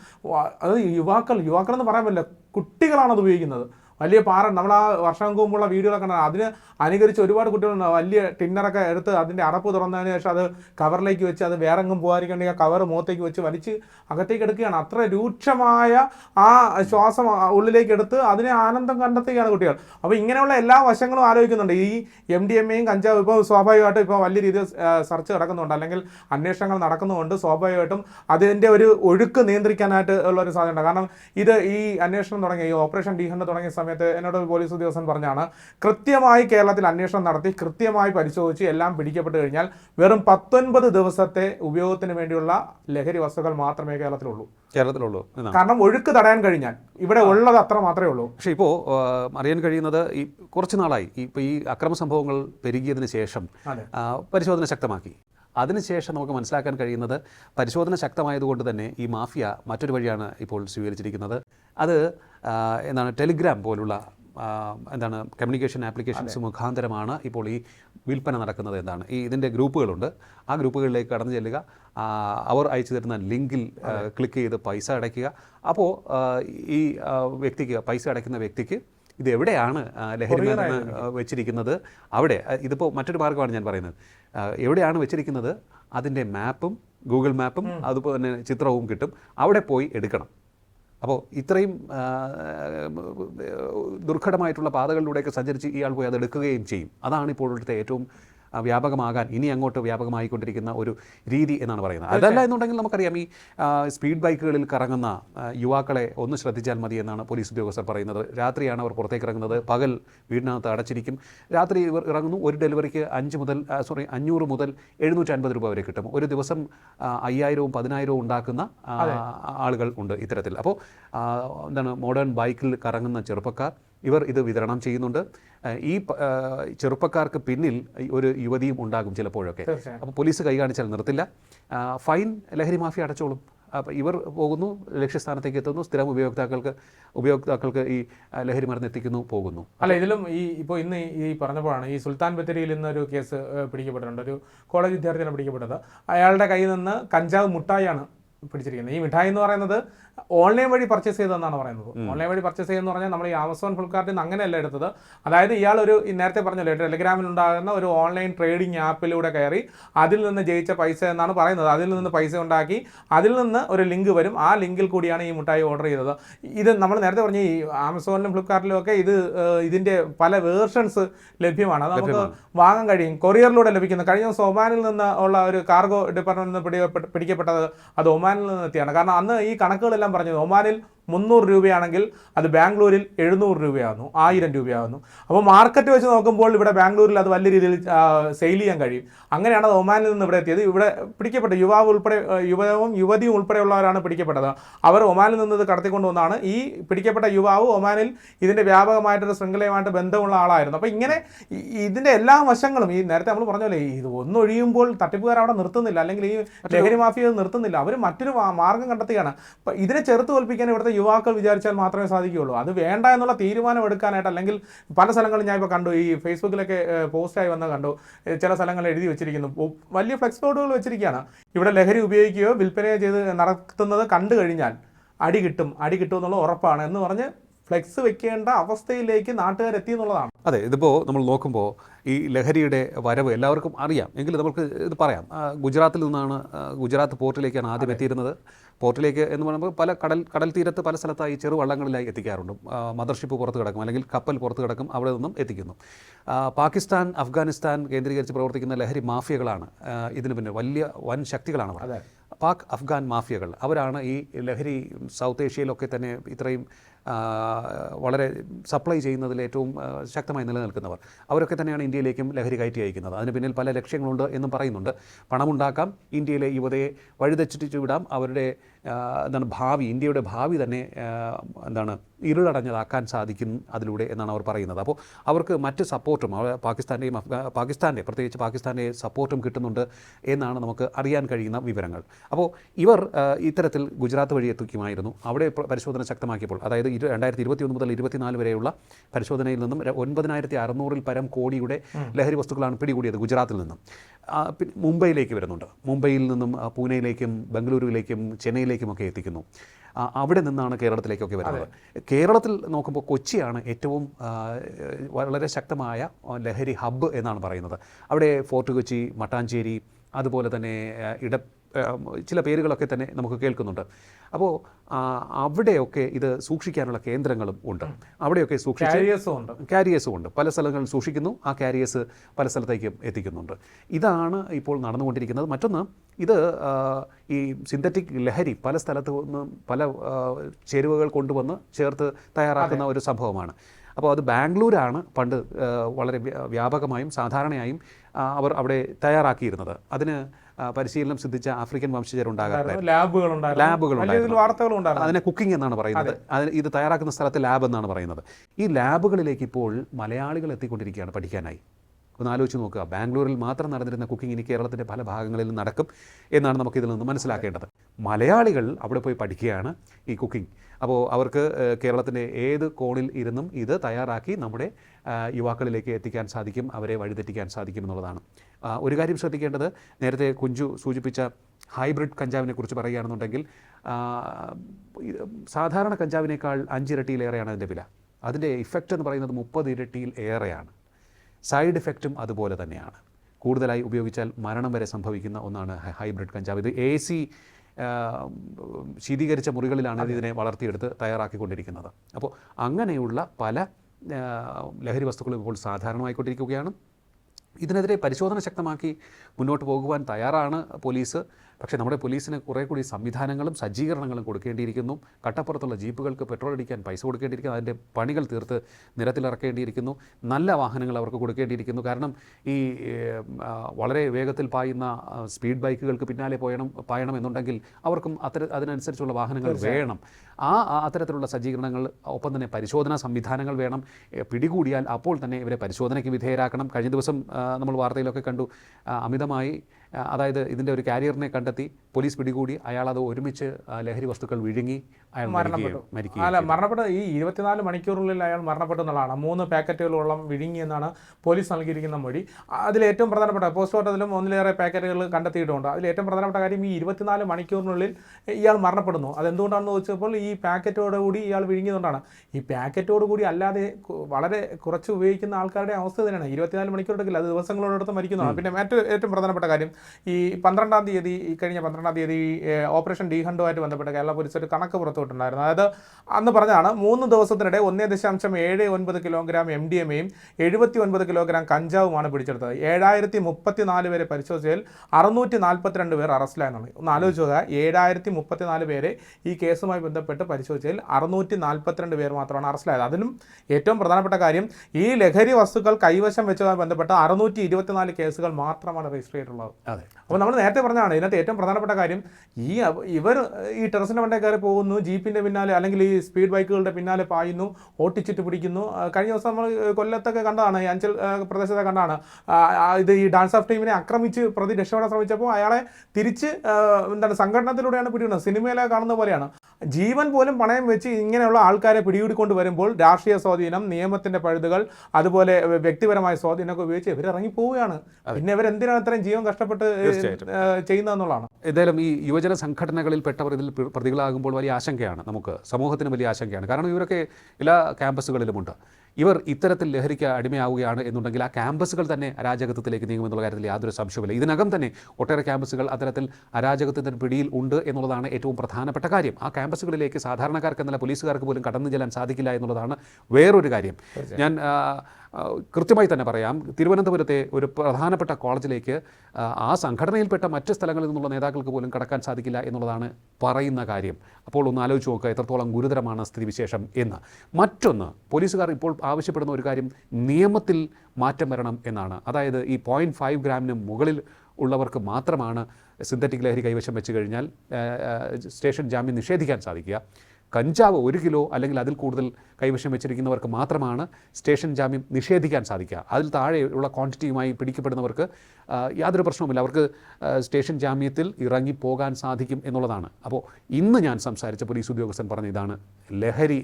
അത് യുവാക്കൾ യുവാക്കൾ എന്ന് പറയാൻ പറ്റില്ല. കുട്ടികളാണ് അത് ഉപയോഗിക്കുന്നത്. വലിയ പാറ നമ്മൾ ആ വർഷം മുമ്പുള്ള വീഡിയോകളൊക്കെ കണ്ടത് അതിന് അനുകരിച്ച് ഒരുപാട് കുട്ടികളുണ്ട് വലിയ ടിന്നറൊക്കെ എടുത്ത് അതിന്റെ അടപ്പ് തുറന്നതിന് ശേഷം അത് കവറിലേക്ക് വെച്ച് അത് വേറെ എങ്ങും പോകാതിരിക്കണമെങ്കിൽ ആ കവർ മുഖത്തേക്ക് വെച്ച് വലിച്ച് അകത്തേക്ക് എടുക്കുകയാണ്. അത്ര രൂക്ഷമായ ആ ശ്വാസം ഉള്ളിലേക്ക് എടുത്ത് അതിനെ ആനന്ദം കണ്ടെത്തുകയാണ് കുട്ടികൾ. അപ്പോൾ ഇങ്ങനെയുള്ള എല്ലാ വശങ്ങളും ആലോചിക്കുന്നുണ്ട്. ഈ എം ഡി എം എയും കഞ്ചാവ് ഇപ്പോൾ സ്വാഭാവികമായിട്ടും ഇപ്പോൾ വലിയ രീതിയിൽ സെർച്ച് നടക്കുന്നുണ്ട്. അല്ലെങ്കിൽ അന്വേഷണങ്ങൾ നടക്കുന്നുണ്ട് സ്വാഭാവികമായിട്ടും അതിന്റെ ഒരു ഒഴുക്ക് നിയന്ത്രിക്കാനായിട്ട് ഉള്ള ഒരു സാധ്യത കാരണം ഇത് ഈ അന്വേഷണം തുടങ്ങിയ ഈ ഓപ്പറേഷൻ ഡി തുടങ്ങിയ സമയത്ത് എന്നോട് ഒരു പോലീസ് ഉദ്യോഗസ്ഥൻ പറഞ്ഞാണ് കൃത്യമായി കേരളത്തിൽ അന്വേഷണം നടത്തി കൃത്യമായി പരിശോധിച്ച് എല്ലാം പിടിക്കപ്പെട്ട് കഴിഞ്ഞാൽ വെറും പത്തൊൻപത് ദിവസത്തെ ഉപയോഗത്തിന് വേണ്ടിയുള്ള ലഹരി വസ്തുക്കൾ മാത്രമേ കേരളത്തിലുള്ളൂ. കേരളത്തിലുള്ളൂ. കാരണം ഒഴുക്ക് തടയാൻ കഴിഞ്ഞാൽ ഇവിടെ ഉള്ളത് അത്ര മാത്രമേ ഉള്ളൂ. പക്ഷേ ഇപ്പോൾ അറിയാൻ കഴിയുന്നത് ഈ കുറച്ച് നാളായി. ഇപ്പോൾ ഈ അക്രമ സംഭവങ്ങൾ പെരുകിയതിന് ശേഷം പരിശോധന ശക്തമാക്കി. അതിനുശേഷം നമുക്ക് മനസ്സിലാക്കാൻ കഴിയുന്നത് പരിശോധന ശക്തമായതുകൊണ്ട് തന്നെ ഈ മാഫിയ മറ്റൊരു വഴിയാണ് ഇപ്പോൾ സ്വീകരിച്ചിരിക്കുന്നത്. അത് എന്താണ് ടെലിഗ്രാം പോലുള്ള എന്താണ് കമ്മ്യൂണിക്കേഷൻ ആപ്ലിക്കേഷൻസ് മുഖാന്തരമാണ് ഇപ്പോൾ ഈ വിൽപ്പന നടക്കുന്നത് എന്താണ് ഈ ഇതിന്റെ ഗ്രൂപ്പുകളുണ്ട്. ആ ഗ്രൂപ്പുകളിലേക്ക് കടന്നു ചെല്ലുക. അവർ അയച്ചു തരുന്ന ലിങ്കിൽ ക്ലിക്ക് ചെയ്ത് പൈസ അടയ്ക്കുക. അപ്പോൾ ഈ വ്യക്തിക്ക് പൈസ അടയ്ക്കുന്ന വ്യക്തിക്ക് ഇത് എവിടെയാണ് ലഹരി മരുന്ന് വെച്ചിരിക്കുന്നത്? അവിടെ ഇതിപ്പോൾ മറ്റൊരു മാർഗമാണ് ഞാൻ പറയുന്നത്. എവിടെയാണ് വെച്ചിരിക്കുന്നത്? അതിന്റെ മാപ്പും ഗൂഗിൾ മാപ്പും അതുപോലെ തന്നെ ചിത്രവും കിട്ടും. അവിടെ പോയി എടുക്കണം. അപ്പോൾ ഇത്രയും ദുർഘടമായിട്ടുള്ള പാതകളിലൂടെയൊക്കെ സഞ്ചരിച്ച് ഇയാൾ പോയി അത് എടുക്കുകയും ചെയ്യും. അതാണ് ഇപ്പോഴത്തെ ഏറ്റവും വ്യാപകമാകാൻ ഇനി അങ്ങോട്ട് വ്യാപകമായിക്കൊണ്ടിരിക്കുന്ന ഒരു രീതി എന്നാണ് പറയുന്നത്. അതല്ല എന്നുണ്ടെങ്കിൽ നമുക്കറിയാം ഈ സ്പീഡ് ബൈക്കുകളിൽ കറങ്ങുന്ന യുവാക്കളെ ഒന്ന് ശ്രദ്ധിച്ചാൽ മതി എന്നാണ് പോലീസ് ഉദ്യോഗസ്ഥർ പറയുന്നത്. രാത്രിയാണ് അവർ പുറത്തേക്ക് ഇറങ്ങുന്നത്. പകൽ വീടിനകത്ത് അടച്ചിരിക്കും. രാത്രി ഇവർ ഇറങ്ങുന്നു. ഒരു ഡെലിവറിക്ക് അഞ്ച് മുതൽ സോറി അഞ്ഞൂറ് മുതൽ എഴുന്നൂറ്റി അൻപത് രൂപ വരെ കിട്ടും. ഒരു ദിവസം അയ്യായിരവും പതിനായിരവും ഉണ്ടാക്കുന്ന ആളുകൾ ഉണ്ട് ഇത്തരത്തിൽ. അപ്പോൾ എന്താണ് മോഡേൺ ബൈക്കിൽ കറങ്ങുന്ന ചെറുപ്പക്കാർ ഇവർ ഇത് വിതരണം ചെയ്യുന്നുണ്ട്. ഈ ചെറുപ്പക്കാർക്ക് പിന്നിൽ ഒരു യുവതിയും ഉണ്ടാകും ചിലപ്പോഴൊക്കെ. അപ്പോൾ പോലീസ് കൈ കാണിച്ചാൽ നിർത്തില്ല ഫൈൻ ലഹരി മാഫി അടച്ചോളും. അപ്പോൾ ഇവർ പോകുന്നു ലക്ഷ്യസ്ഥാനത്തേക്ക് എത്തുന്നു സ്ഥിരം ഉപയോക്താക്കൾക്ക് ഉപയോക്താക്കൾക്ക് ഈ ലഹരി മരുന്ന് എത്തിക്കുന്നു പോകുന്നു. അല്ല ഇതിലും ഈ ഇപ്പോൾ ഇന്ന് ഈ പറഞ്ഞപ്പോഴാണ് ഈ സുൽത്താൻ ബത്തേരിയിൽ ഇന്നൊരു ഒരു കേസ് പിടിക്കപ്പെട്ടിട്ടുണ്ട്. ഒരു കോളേജ് വിദ്യാർത്ഥിയാണ് പിടിക്കപ്പെട്ടത്. അയാളുടെ കയ്യിൽ നിന്ന് കഞ്ചാവ് മുട്ടായാണ് പിടിച്ചിരിക്കുന്നത്. ഈ മിഠായി എന്ന് പറയുന്നത് ഓൺലൈൻ വഴി പർച്ചേസ് ചെയ്തതെന്നാണ് പറയുന്നത്. ഓൺലൈൻ വഴി പർച്ചേസ് ചെയ്തെന്ന് പറഞ്ഞാൽ നമ്മൾ ഈ ആമസോൺ ഫ്ലിപ്കാർട്ടിൽ നിന്ന് അങ്ങനെയല്ല എടുത്തത്. അതായത് ഇയാൾ ഒരു നേരത്തെ പറഞ്ഞല്ലോ ടെലിഗ്രാമിൽ ഉണ്ടാകുന്ന ഒരു ഓൺലൈൻ ട്രേഡിംഗ് ആപ്പിലൂടെ കയറി അതിൽ നിന്ന് ജയിച്ച പൈസ എന്നാണ് പറയുന്നത്. അതിൽ നിന്ന് പൈസ ഉണ്ടാക്കി അതിൽ നിന്ന് ഒരു ലിങ്ക് വരും. ആ ലിങ്കിൽ കൂടിയാണ് ഈ മുട്ടായി ഓർഡർ ചെയ്തത്. ഇത് നമ്മൾ നേരത്തെ പറഞ്ഞ ഈ ആമസോണിലും ഫ്ലിപ്കാർട്ടിലും ഒക്കെ ഇത് ഇതിന്റെ പല വേർഷൻസ് ലഭ്യമാണ്. അത് നമുക്ക് വാങ്ങാൻ കഴിയും. കൊറിയറിലൂടെ ലഭിക്കുന്നത് കഴിഞ്ഞ ദിവസം ഒമാനിൽ നിന്ന് ഉള്ള ഒരു കാർഗോ ഡിപ്പാർട്ട്മെന്റിൽ നിന്ന് പിടിക്കപ്പെട്ടത് അത് ഒമാനിൽ നിന്ന് എത്തിയാണ്. കാരണം അന്ന് ഈ കണക്കുകളെല്ലാം പറഞ്ഞത് ഒമാനിൽ മുന്നൂറ് രൂപയാണെങ്കിൽ അത് ബാംഗ്ലൂരിൽ എഴുന്നൂറ് രൂപയാകുന്നു ആയിരം രൂപയാകുന്നു അപ്പോൾ മാർക്കറ്റ് വെച്ച് നോക്കുമ്പോൾ ഇവിടെ ബാംഗ്ലൂരിൽ അത് വലിയ രീതിയിൽ സെയിൽ ചെയ്യാൻ കഴിയും. അങ്ങനെയാണ് അത് ഒമാനിൽ നിന്ന് ഇവിടെ എത്തിയത്. ഇവിടെ പിടിക്കപ്പെട്ട യുവാവ് ഉൾപ്പെടെ യുവവും യുവതിയും ഉൾപ്പെടെയുള്ളവരാണ് പിടിക്കപ്പെട്ടത്. അവർ ഒമാനിൽ നിന്ന് ഇത് കടത്തിക്കൊണ്ടുവന്നാണ്. ഈ പിടിക്കപ്പെട്ട യുവാവ് ഒമാനിൽ ഇതിന്റെ വ്യാപകമായിട്ടൊരു ശൃംഖലയുമായിട്ട് ബന്ധമുള്ള ആളായിരുന്നു. അപ്പോൾ ഇങ്ങനെ ഇതിന്റെ ഇതിന്റെ എല്ലാ വശങ്ങളും ഈ നേരത്തെ നമ്മൾ പറഞ്ഞല്ലേ ഇത് ഒന്നൊഴിയുമ്പോൾ തട്ടിപ്പുകാർ അവിടെ നിർത്തുന്നില്ല. അല്ലെങ്കിൽ ഈ ലഹരി മാഫിയ നിർത്തുന്നില്ല. അവർ മറ്റൊരു മാർഗം കണ്ടെത്തുകയാണ്. ഇതിനെ ചെറുത്ത് തോൽപ്പിക്കാൻ ഇവിടുത്തെ യുവാക്കൾ വിചാരിച്ചാൽ മാത്രമേ സാധിക്കുകയുള്ളൂ. അത് വേണ്ട എന്നുള്ള തീരുമാനം എടുക്കാനായിട്ട് അല്ലെങ്കിൽ പല സ്ഥലങ്ങളും ഞാൻ ഇപ്പോൾ കണ്ടു. ഈ ഫേസ്ബുക്കിലൊക്കെ പോസ്റ്റായി വന്ന കണ്ടു. ചില സ്ഥലങ്ങൾ എഴുതി വെച്ചിരിക്കുന്നു. വലിയ ഫ്ലെക്സ് ബോർഡുകൾ വെച്ചിരിക്കുകയാണ്. ഇവിടെ ലഹരി ഉപയോഗിക്കുകയോ വിൽപ്പനയോ ചെയ്ത് നടത്തുന്നത് കണ്ടു കഴിഞ്ഞാൽ അടി കിട്ടും. അടി കിട്ടും എന്നുള്ള ഉറപ്പാണ് എന്ന് പറഞ്ഞ് ഫ്ലെക്സ് വെക്കേണ്ട അവസ്ഥയിലേക്ക് നാട്ടുകാരെത്തി എന്നുള്ളതാണ്. അതെ ഇതിപ്പോൾ നമ്മൾ നോക്കുമ്പോൾ ഈ ലഹരിയുടെ വരവ് എല്ലാവർക്കും അറിയാം. എങ്കിലും നമുക്ക് ഇത് പറയാം. ഗുജറാത്തിൽ നിന്നാണ് ഗുജറാത്ത് പോർട്ടിലേക്കാണ് ആദ്യം എത്തിയിരുന്നത്. പോർട്ടിലേക്ക് എന്ന് പറയുമ്പോൾ പല കടൽ കടൽ തീരത്ത് പല സ്ഥലത്തായി ചെറുവള്ളങ്ങളിലായി എത്തിക്കാറുണ്ട്. മദർഷിപ്പ് പുറത്ത് കിടക്കും അല്ലെങ്കിൽ കപ്പൽ പുറത്ത് കിടക്കും അവിടെ നിന്നും എത്തിക്കുന്നു. പാകിസ്ഥാൻ അഫ്ഗാനിസ്ഥാൻ കേന്ദ്രീകരിച്ച് പ്രവർത്തിക്കുന്ന ലഹരി മാഫിയകളാണ് ഇതിന് പിന്നെ വലിയ വൻ ശക്തികളാണ് അവർ പാക് അഫ്ഗാൻ മാഫിയകൾ അവരാണ് ഈ ലഹരി സൗത്ത് ഏഷ്യയിലൊക്കെ തന്നെ ഇത്രയും വളരെ സപ്ലൈ ചെയ്യുന്നതിൽ ഏറ്റവും ശക്തമായി നിലനിൽക്കുന്നവർ. അവരൊക്കെ തന്നെയാണ് ഇന്ത്യയിലേക്കും ലഹരി കയറ്റി അയക്കുന്നത്. അതിന് പിന്നിൽ പല ലക്ഷ്യങ്ങളുണ്ട് എന്നും പറയുന്നുണ്ട്. പണമുണ്ടാക്കാം ഇന്ത്യയിലെ യുവതയെ വഴിതെറ്റിച്ചു വിടാം അവരുടെ എന്താണ് ഭാവി ഇന്ത്യയുടെ ഭാവി തന്നെ എന്താണ് ഇരുളടഞ്ഞതാക്കാൻ സാധിക്കും അതിലൂടെ എന്നാണ് അവർ പറയുന്നത്. അപ്പോൾ അവർക്ക് മറ്റ് സപ്പോർട്ടും പാകിസ്ഥാന്റെയും അഫ്ഗാ പാകിസ്ഥാന്റെ പ്രത്യേകിച്ച് പാകിസ്ഥാന്റെ സപ്പോർട്ടും കിട്ടുന്നുണ്ട് എന്നാണ് നമുക്ക് അറിയാൻ കഴിയുന്ന വിവരങ്ങൾ. അപ്പോൾ ഇവർ ഇത്തരത്തിൽ ഗുജറാത്ത് വഴി എത്തിക്കുമായിരുന്നു. അവിടെ പ്ര- പരിശോധന ശക്തമാക്കിയപ്പോൾ അതായത് ഇരു രണ്ടായിരത്തി ഇരുപത്തി ഒന്ന് മുതൽ ഇരുപത്തിനാല് വരെയുള്ള പരിശോധനയിൽ നിന്നും ഒൻപതിനായിരത്തി അറുന്നൂറിൽ പരം കോടിയുടെ ലഹരി വസ്തുക്കളാണ് പിടികൂടിയത് ഗുജറാത്തിൽ നിന്നും. പിന്നെ മുംബൈയിലേക്ക് വരുന്നുണ്ട്. മുംബൈയിൽ നിന്നും പൂനെയിലേക്കും ബംഗളൂരുവിലേക്കും ചെന്നൈയിലേക്കുമൊക്കെ എത്തിക്കുന്നു. അവിടെ നിന്നാണ് കേരളത്തിലേക്കൊക്കെ വരുന്നത്. കേരളത്തിൽ നോക്കുമ്പോൾ കൊച്ചിയാണ് ഏറ്റവും വളരെ ശക്തമായ ലഹരി ഹബ്ബ് എന്നാണ് പറയുന്നത്. അവിടെ ഫോർട്ട് കൊച്ചി മട്ടാഞ്ചേരി അതുപോലെ തന്നെ ഇട ചില പേരുകളൊക്കെ തന്നെ നമുക്ക് കേൾക്കുന്നുണ്ട്. അപ്പോൾ അവിടെയൊക്കെ ഇത് സൂക്ഷിക്കാനുള്ള കേന്ദ്രങ്ങളും ഉണ്ട്. അവിടെയൊക്കെ സൂക്ഷിച്ച് കാരിയേഴ്സും ഉണ്ട്. പല സ്ഥലങ്ങളിൽ സൂക്ഷിക്കുന്നു. ആ കാരിയേഴ്സ് പല സ്ഥലത്തേക്കും എത്തിക്കുന്നുണ്ട്. ഇതാണ് ഇപ്പോൾ നടന്നുകൊണ്ടിരിക്കുന്നത്. മറ്റൊന്ന് ഇത് ഈ സിന്തറ്റിക് ലഹരി പല സ്ഥലത്ത് നിന്നും പല ചേരുവകൾ കൊണ്ടുവന്ന് ചേർത്ത് തയ്യാറാക്കുന്ന ഒരു സംഭവമാണ്. അപ്പോൾ അത് ബാംഗ്ലൂരാണ് പണ്ട് വളരെ വ്യാപകമായും സാധാരണയായും അവർ അവിടെ തയ്യാറാക്കിയിരുന്നത്. അതിന് പരിശീലനം സിദ്ധിച്ച ആഫ്രിക്കൻ വംശജരുണ്ടാകാറുണ്ട് ലാബുകൾ അതിനെ കുക്കിംഗ് എന്നാണ് പറയുന്നത്. അതിന് ഇത് തയ്യാറാക്കുന്ന സ്ഥലത്ത് ലാബ് എന്നാണ് പറയുന്നത്. ഈ ലാബുകളിലേക്ക് ഇപ്പോൾ മലയാളികൾ എത്തിക്കൊണ്ടിരിക്കുകയാണ് പഠിക്കാനായി. ഒന്ന് ആലോചിച്ച് നോക്കുക. ബാംഗ്ലൂരിൽ മാത്രം നടന്നിരുന്ന കുക്കിംഗ് ഇനി കേരളത്തിന്റെ പല ഭാഗങ്ങളിലും നടക്കും എന്നാണ് നമുക്ക് ഇതിൽ നിന്ന് മനസ്സിലാക്കേണ്ടത്. മലയാളികൾ അവിടെ പോയി പഠിക്കുകയാണ് ഈ കുക്കിംഗ്. അപ്പോൾ അവർക്ക് കേരളത്തിന്റെ ഏത് കോണിൽ ഇരുന്നും ഇത് തയ്യാറാക്കി നമ്മുടെ യുവാക്കളിലേക്ക് എത്തിക്കാൻ സാധിക്കും അവരെ വഴിതെറ്റിക്കാൻ സാധിക്കും എന്നുള്ളതാണ്. ഒരു കാര്യം ശ്രദ്ധിക്കേണ്ടത് നേരത്തെ കുഞ്ചു സൂചിപ്പിച്ച ഹൈബ്രിഡ് കഞ്ചാവിനെ കുറിച്ച് പറയുകയാണെന്നുണ്ടെങ്കിൽ സാധാരണ കഞ്ചാവിനേക്കാൾ അഞ്ചിരട്ടിയിലേറെയാണ് അതിന്റെ വില. അതിന്റെ ഇഫക്റ്റ് എന്ന് പറയുന്നത് മുപ്പത് ഇരട്ടിയിൽ ഏറെയാണ്. സൈഡ് ഇഫക്റ്റും അതുപോലെ തന്നെയാണ്. കൂടുതലായി ഉപയോഗിച്ചാൽ മരണം വരെ സംഭവിക്കുന്ന ഒന്നാണ് ഹൈബ്രിഡ് കഞ്ചാവ്. ഇത് എ സി ശീതീകരിച്ച മുറികളിലാണ് ഇതിനെ വളർത്തിയെടുത്ത് തയ്യാറാക്കിക്കൊണ്ടിരിക്കുന്നത്. അപ്പോൾ അങ്ങനെയുള്ള പല ലഹരി വസ്തുക്കളും ഇപ്പോൾ സാധാരണമായിക്കൊണ്ടിരിക്കുകയാണ്. ഇതിനെതിരെ പരിശോധന ശക്തമാക്കി മുന്നോട്ട് പോകുവാൻ തയ്യാറാണ് പോലീസ്. പക്ഷേ നമ്മുടെ പോലീസിന് കുറേ കൂടി സംവിധാനങ്ങളും സജ്ജീകരണങ്ങളും കൊടുക്കേണ്ടിയിരിക്കുന്നു. കട്ടപ്പുറത്തുള്ള ജീപ്പുകൾക്ക് പെട്രോൾ അടിക്കാൻ പൈസ കൊടുക്കേണ്ടിയിരിക്കുന്നു. അതിന്റെ പണികൾ തീർത്ത് നിരത്തിലിറക്കേണ്ടിയിരിക്കുന്നു. നല്ല വാഹനങ്ങൾ അവർക്ക് കൊടുക്കേണ്ടിയിരിക്കുന്നു. കാരണം ഈ വളരെ വേഗത്തിൽ പായുന്ന സ്പീഡ് ബൈക്കുകൾക്ക് പിന്നാലെ പോയണം പായണം എന്നുണ്ടെങ്കിൽ അവർക്കും അത്തര അതിനനുസരിച്ചുള്ള വാഹനങ്ങൾ വേണം. ആ അത്തരത്തിലുള്ള സജ്ജീകരണങ്ങൾ ഒപ്പം തന്നെ പരിശോധനാ സംവിധാനങ്ങൾ വേണം. പിടികൂടിയാൽ അപ്പോൾ തന്നെ ഇവരെ പരിശോധനയ്ക്ക് വിധേയരാക്കണം. കഴിഞ്ഞ ദിവസം നമ്മൾ വാർത്തയിലൊക്കെ കണ്ടു. അമിതമായി അതായത് ഇതിന്റെ ഒരു കാരിയറിനെ കണ്ടെത്തി പോലീസ് പിടികൂടി അയാൾ അത് ഒരുമിച്ച് ലഹരി വസ്തുക്കൾ വിഴുങ്ങി അയാൾ മരണപ്പെട്ടു. അല്ല മരണപ്പെട്ട ഈ ഇരുപത്തിനാല് മണിക്കൂറിനുള്ളിൽ അയാൾ മരണപ്പെട്ടു എന്നുള്ളതാണ്. മൂന്ന് പാക്കറ്റുകളോളം വിഴുങ്ങി എന്നാണ് പോലീസ് നൽകിയിരിക്കുന്ന മൊഴി. അതിൽ ഏറ്റവും പ്രധാനപ്പെട്ട പോസ്റ്റ്മോർട്ടത്തിലും ഒന്നിലേറെ പാക്കറ്റുകൾ കണ്ടെത്തിയിട്ടുണ്ട്. അതിൽ ഏറ്റവും പ്രധാനപ്പെട്ട കാര്യം ഈ ഇരുപത്തിനാല് മണിക്കൂറിനുള്ളിൽ ഇയാൾ മരണപ്പെടുന്നു. അതെന്തുകൊണ്ടാണെന്ന് ചോദിച്ചപ്പോൾ ഈ പാക്കറ്റോട് കൂടി ഇയാൾ വിഴുങ്ങിയതുകൊണ്ടാണ്. ഈ പാക്കറ്റോട് കൂടി അല്ലാതെ വളരെ കുറച്ച് ഉപയോഗിക്കുന്ന ആൾക്കാരുടെ അവസ്ഥ തന്നെയാണ്. ഇരുപത്തിനാല് മണിക്കൂർ എടുക്കില്ല അത് ദിവസങ്ങളോടടുത്ത് മരിക്കുന്നതാണ് പിന്നെ മറ്റൊരു ഏറ്റവും പ്രധാനപ്പെട്ട കാര്യം ഈ പന്ത്രണ്ടാം തീയതി ഈ കഴിഞ്ഞ പന്ത്രണ്ടാം തീയതി ഓപ്പറേഷൻ ഡി ഹണ്ടുമായിട്ട് ബന്ധപ്പെട്ട് കേരള പോലീസ് ഒരു കണക്ക് പുറത്തുവിട്ടുണ്ടായിരുന്നു അതായത് അന്ന് പറഞ്ഞാണ് മൂന്ന് ദിവസത്തിനിടെ ഒന്നേ ദശാംശം ഏഴ് ഒൻപത് കിലോഗ്രാം എം ഡി എമ്മയും എഴുപത്തി ഒൻപത് കിലോഗ്രാം കഞ്ചാവുമാണ് പിടിച്ചെടുത്തത്. ഏഴായിരത്തി മുപ്പത്തി നാല് പേരെ പരിശോധിച്ചതിൽ അറുന്നൂറ്റി നാൽപ്പത്തിരണ്ട് പേർ അറസ്റ്റിലായെന്നാണ്. ഒന്ന് ആലോചിച്ച് നോക്കുക ഏഴായിരത്തി മുപ്പത്തി നാല് പേരെ ഈ കേസുമായി ബന്ധപ്പെട്ട് പരിശോധിച്ചതിൽ അറുന്നൂറ്റി നാൽപ്പത്തിരണ്ട് പേർ മാത്രമാണ് അറസ്റ്റിലായത്. അതിലും ഏറ്റവും പ്രധാനപ്പെട്ട കാര്യം ഈ ലഹരി വസ്തുക്കൾ കൈവശം വെച്ചതുമായി ബന്ധപ്പെട്ട് അറുന്നൂറ്റി ഇരുപത്തിനാല് കേസുകൾ മാത്രമാണ് രജിസ്റ്റർ ചെയ്തിട്ടുള്ളത്. അതെ. അപ്പോൾ നമ്മൾ നേരത്തെ പറഞ്ഞതാണ് ഇതിനകത്ത് ഏറ്റവും പ്രധാനപ്പെട്ട കാര്യം ഈ ഇവർ ഈ ടെറസിന്റെ മണ്ടേ കയറി പോകുന്നു ജീപ്പിന്റെ പിന്നാലെ അല്ലെങ്കിൽ ഈ സ്പീഡ് ബൈക്കുകളുടെ പിന്നാലെ പായുന്നു ഓട്ടിച്ചിട്ട് പിടിക്കുന്നു. കഴിഞ്ഞ ദിവസം നമ്മൾ കൊല്ലത്തൊക്കെ കണ്ടതാണ് അഞ്ചൽ പ്രദേശത്തെ കണ്ടാണ് ഇത് ഈ ഡാൻസ് ഓഫ് ടീമിനെ ആക്രമിച്ച് പ്രതി രക്ഷപ്പെടാൻ ശ്രമിച്ചപ്പോൾ അയാളെ തിരിച്ച് എന്താണ് സംഘടനത്തിലൂടെയാണ് പിടിക്കുന്നത് സിനിമയിലെ കാണുന്ന പോലെയാണ്. ജീവൻ പോലും പണയം വെച്ച് ഇങ്ങനെയുള്ള ആൾക്കാരെ പിടികൂടിക്കൊണ്ട് വരുമ്പോൾ രാഷ്ട്രീയ സ്വാധീനം നിയമത്തിന്റെ പഴുതുകൾ അതുപോലെ വ്യക്തിപരമായ സ്വാധീനമൊക്കെ ഉപയോഗിച്ച് ഇവർ ഇറങ്ങി പോവുകയാണ് പിന്നെ ഇവരെന്തിനാണ് ഇത്രയും ജീവൻ കഷ്ടപ്പെട്ട്. ചെയ്യുന്നതെന്നുള്ളതാണ് ഏതായാലും ഈ യുവജന സംഘടനകളിൽ പെട്ടവർ ഇതിൽ പ്രതികളാകുമ്പോൾ വലിയ ആശങ്കയാണ്. നമുക്ക് സമൂഹത്തിന് വലിയ ആശങ്കയാണ്. കാരണം ഇവരൊക്കെ എല്ലാ ക്യാമ്പസുകളിലുമുണ്ട്. ഇവർ ഇത്തരത്തിൽ ലഹരിക്ക് അടിമയാവുകയാണ് എന്നുണ്ടെങ്കിൽ ആ ക്യാമ്പസുകൾ തന്നെ അരാജകത്വത്തിലേക്ക് നീങ്ങുമെന്നുള്ള കാര്യത്തിൽ യാതൊരു സംശയവുമില്ല. ഇതിനകം തന്നെ ഒട്ടേറെ ക്യാമ്പസുകൾ അത്തരത്തിൽ അരാജകത്വത്തിന്റെ പിടിയിൽ ഉണ്ട് എന്നുള്ളതാണ് ഏറ്റവും പ്രധാനപ്പെട്ട കാര്യം. ആ ക്യാമ്പസുകളിലേക്ക് സാധാരണക്കാർക്ക് എന്നല്ല പോലീസുകാർക്ക് പോലും കടന്നു ചെല്ലാൻ സാധിക്കില്ല എന്നുള്ളതാണ് വേറൊരു കാര്യം. ഞാൻ കൃത്യമായി തന്നെ പറയാം. തിരുവനന്തപുരത്തെ ഒരു പ്രധാനപ്പെട്ട കോളേജിലേക്ക് ആ, സംഘടനയിൽപ്പെട്ട മറ്റ് സ്ഥലങ്ങളിൽ നിന്നുള്ള നേതാക്കൾക്ക് പോലും കടക്കാൻ സാധിക്കില്ല എന്നുള്ളതാണ് പറയുന്ന കാര്യം. അപ്പോൾ ഒന്ന് ആലോചിച്ച് നോക്കുക എത്രത്തോളം ഗുരുതരമാണ് സ്ഥിതിവിശേഷം എന്ന്. മറ്റൊന്ന് പോലീസുകാർ ഇപ്പോൾ ആവശ്യപ്പെടുന്ന ഒരു കാര്യം നിയമത്തിൽ മാറ്റം വരണം എന്നാണ്. അതായത് ഈ പോയിന്റ് ഫൈവ് ഗ്രാമിന് മുകളിൽ ഉള്ളവർക്ക് മാത്രമാണ് സിന്തറ്റിക് ലഹരി കൈവശം വെച്ച് കഴിഞ്ഞാൽ സ്റ്റേഷൻ ജാമ്യം നിഷേധിക്കാൻ സാധിക്കുക. കഞ്ചാവ് ഒരു കിലോ അല്ലെങ്കിൽ അതിൽ കൂടുതൽ കൈവശം വെച്ചിരിക്കുന്നവർക്ക് മാത്രമാണ് സ്റ്റേഷൻ ജാമ്യം നിഷേധിക്കാൻ സാധിക്കുക. അതിൽ താഴെയുള്ള ക്വാണ്ടിറ്റിയുമായി പിടിക്കപ്പെടുന്നവർക്ക് യാതൊരു പ്രശ്നവുമില്ല. അവർക്ക് സ്റ്റേഷൻ ജാമ്യത്തിൽ ഇറങ്ങി പോകാൻ സാധിക്കും എന്നുള്ളതാണ്. അപ്പോൾ ഇന്ന് ഞാൻ സംസാരിച്ച പോലീസ് ഉദ്യോഗസ്ഥൻ പറഞ്ഞ ഇതാണ് ലഹരി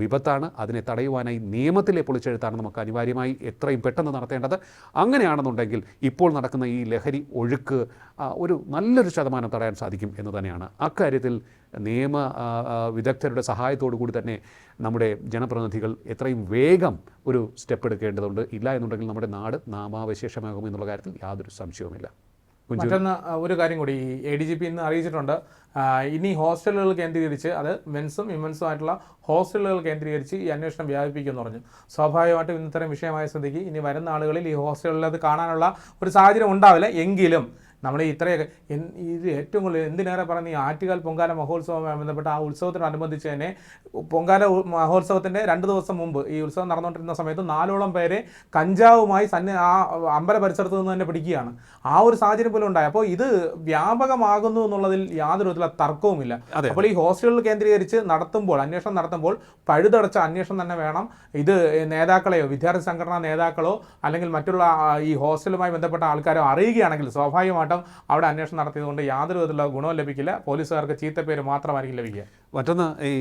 വിപത്താണ് അതിനെ തടയുവാനായി നിയമത്തിലെ പൊളിച്ചെഴുത്താണ് നമുക്ക് അനിവാര്യമായി എത്രയും പെട്ടെന്ന് നടത്തേണ്ടത്. അങ്ങനെയാണെന്നുണ്ടെങ്കിൽ ഇപ്പോൾ നടക്കുന്ന ഈ ലഹരി ഒഴുക്ക് ഒരു നല്ലൊരു ശതമാനം തടയാൻ സാധിക്കും എന്ന് തന്നെയാണ്. അക്കാര്യത്തിൽ നിയമ വിദഗ്ധരുടെ സഹായത്തോടു കൂടി തന്നെ നമ്മുടെ ജനപ്രതിനിധികൾ എത്രയും വേഗം ഒരു സ്റ്റെപ്പ് എടുക്കേണ്ടതുണ്ട്. ഇല്ല എന്നുണ്ടെങ്കിൽ നമ്മുടെ നാട് നാമാവശേഷമാകും എന്നുള്ള കാര്യത്തിൽ യാതൊരു സംശയവുമില്ല. മറ്റൊന്ന് ഒരു കാര്യം കൂടി. എ ഡി ജി പി ഇന്ന് അറിയിച്ചിട്ടുണ്ട്. ഇനി ഹോസ്റ്റലുകൾ കേന്ദ്രീകരിച്ച് അത് മെൻസും വിമൻസും ആയിട്ടുള്ള ഹോസ്റ്റലുകൾ കേന്ദ്രീകരിച്ച് ഈ അന്വേഷണം വ്യാപിപ്പിക്കുമെന്ന് പറഞ്ഞു. സ്വാഭാവികമായിട്ടും ഇന്നത്തരം വിഷയമായ സ്ഥിതിക്ക് ഇനി വരുന്ന ആളുകളിൽ ഈ ഹോസ്റ്റലുകളിൽ അത് കാണാനുള്ള ഒരു സാഹചര്യം ഉണ്ടാവില്ല. എങ്കിലും നമ്മൾ ഇത്രയൊക്കെ ഇത് ഏറ്റവും കൂടുതൽ എന്തിനേറെ പറഞ്ഞ ഈ ആറ്റുകാൽ പൊങ്കാല മഹോത്സവവുമായി ബന്ധപ്പെട്ട ആ ഉത്സവത്തിനനുബന്ധിച്ച് തന്നെ പൊങ്കാല മഹോത്സവത്തിന്റെ രണ്ട് ദിവസം മുമ്പ് ഈ ഉത്സവം നടന്നുകൊണ്ടിരുന്ന സമയത്ത് നാലോളം പേരെ കഞ്ചാവുമായി സന്നി ആ അമ്പല പരിസരത്ത് നിന്ന് തന്നെ പിടിക്കുകയാണ്. ആ ഒരു സാഹചര്യം പോലും ഉണ്ടായി. അപ്പോൾ ഇത് വ്യാപകമാകുന്നു എന്നുള്ളതിൽ യാതൊരു വിധത്തിലുള്ള തർക്കവുമില്ല. അപ്പോൾ ഈ ഹോസ്റ്റലുകൾ കേന്ദ്രീകരിച്ച് നടത്തുമ്പോൾ അന്വേഷണം നടത്തുമ്പോൾ പഴുതടച്ച അന്വേഷണം തന്നെ വേണം. ഇത് നേതാക്കളെയോ വിദ്യാർത്ഥി സംഘടനാ നേതാക്കളോ അല്ലെങ്കിൽ മറ്റുള്ള ഈ ഹോസ്റ്റലുമായി ബന്ധപ്പെട്ട ആൾക്കാരോ അറിയുകയാണെങ്കിൽ സ്വാഭാവികമായിട്ടും അവിടെ അന്വേഷണം നടത്തിയതുകൊണ്ട് യാതൊരു വിധത്തിലുള്ള ഗുണവും ലഭിക്കില്ല. പോലീസുകാർക്ക് ചീത്തപ്പേര് മാത്രമായിരിക്കും ലഭിക്കുക. മറ്റൊന്ന് ഈ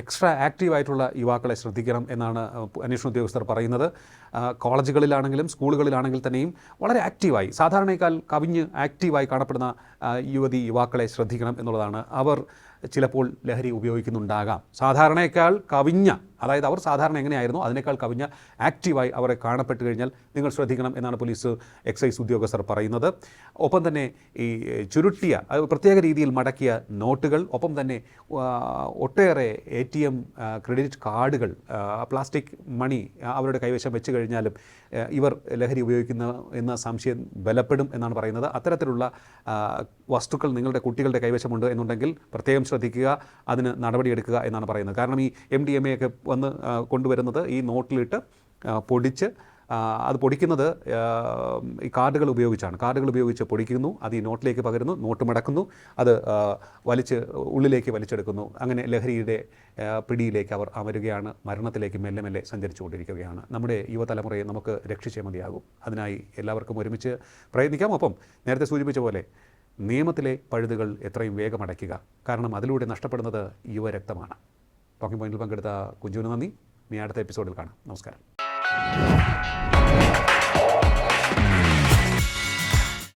എക്സ്ട്രാ ആക്റ്റീവായിട്ടുള്ള യുവാക്കളെ ശ്രദ്ധിക്കണം എന്നാണ് അന്വേഷണ ഉദ്യോഗസ്ഥർ പറയുന്നത്. കോളേജുകളിലാണെങ്കിലും സ്കൂളുകളിലാണെങ്കിൽ തന്നെയും വളരെ ആക്റ്റീവായി സാധാരണയേക്കാൾ കവിഞ്ഞ് ആക്റ്റീവായി കാണപ്പെടുന്ന യുവതി യുവാക്കളെ ശ്രദ്ധിക്കണം എന്നുള്ളതാണ്. അവർ ചിലപ്പോൾ ലഹരി ഉപയോഗിക്കുന്നുണ്ടാകാം. സാധാരണയേക്കാൾ കവിഞ്ഞ അതായത് അവർ സാധാരണ എങ്ങനെയായിരുന്നു? അതിനേക്കാൾ കവിഞ്ഞ ആക്റ്റീവായി അവരെ കാണപ്പെട്ടു കഴിഞ്ഞാൽ നിങ്ങൾ ശ്രദ്ധിക്കണം എന്നാണ് പോലീസ് എക്സൈസ് ഉദ്യോഗസ്ഥർ പറയുന്നത്. ഒപ്പം തന്നെ ഈ ചുരുട്ടിയ പ്രത്യേക രീതിയിൽ മടക്കിയ നോട്ടുകൾ ഒപ്പം തന്നെ ഒട്ടേറെ എ ടി എം ക്രെഡിറ്റ് കാർഡുകൾ പ്ലാസ്റ്റിക് മണി അവരുടെ കൈവശം വെച്ച് കഴിഞ്ഞാലും ഇവർ ലഹരി ഉപയോഗിക്കുന്ന എന്ന സംശയം ബലപ്പെടും എന്നാണ് പറയുന്നത്. അത്തരത്തിലുള്ള വസ്തുക്കൾ നിങ്ങളുടെ കുട്ടികളുടെ കൈവശമുണ്ട് എന്നുണ്ടെങ്കിൽ പ്രത്യേകം ശ്രദ്ധിക്കുക അതിന് നടപടിയെടുക്കുക എന്നാണ് പറയുന്നത്. കാരണം ഈ എം ഡി എം എ ഒക്കെ വന്ന് കൊണ്ടുവരുന്നത്. ഈ നോട്ടിലിട്ട് പൊടിച്ച് അത് പൊടിക്കുന്നത് ഈ കാർഡുകൾ ഉപയോഗിച്ചാണ്. കാർഡുകൾ ഉപയോഗിച്ച് പൊടിക്കുന്നു അത് ഈ നോട്ടിലേക്ക് പകരുന്നു നോട്ട് മടക്കുന്നു അത് വലിച്ച് ഉള്ളിലേക്ക് വലിച്ചെടുക്കുന്നു. അങ്ങനെ ലഹരിയുടെ പിടിയിലേക്ക് അവർ അമരുകയാണ് മരണത്തിലേക്ക് മെല്ലെ മെല്ലെ സഞ്ചരിച്ചു കൊണ്ടിരിക്കുകയാണ് നമ്മുടെ യുവതലമുറയെ നമുക്ക് രക്ഷിച്ചേ മതിയാകും. അതിനായി എല്ലാവർക്കും ഒരുമിച്ച് പ്രയത്നിക്കാം. ഒപ്പം നേരത്തെ സൂചിപ്പിച്ച പോലെ നിയമത്തിലെ പഴുതുകൾ എത്രയും വേഗം അടയ്ക്കുക. കാരണം അതിലൂടെ നഷ്ടപ്പെടുന്നത് യുവരക്തമാണ്. ടോക്കിംഗ് പോയിന്റിൽ പങ്കെടുത്ത കുഞ്ചുവിന് നന്ദി. ഇനി അടുത്ത എപ്പിസോഡിൽ കാണാം. നമസ്കാരം.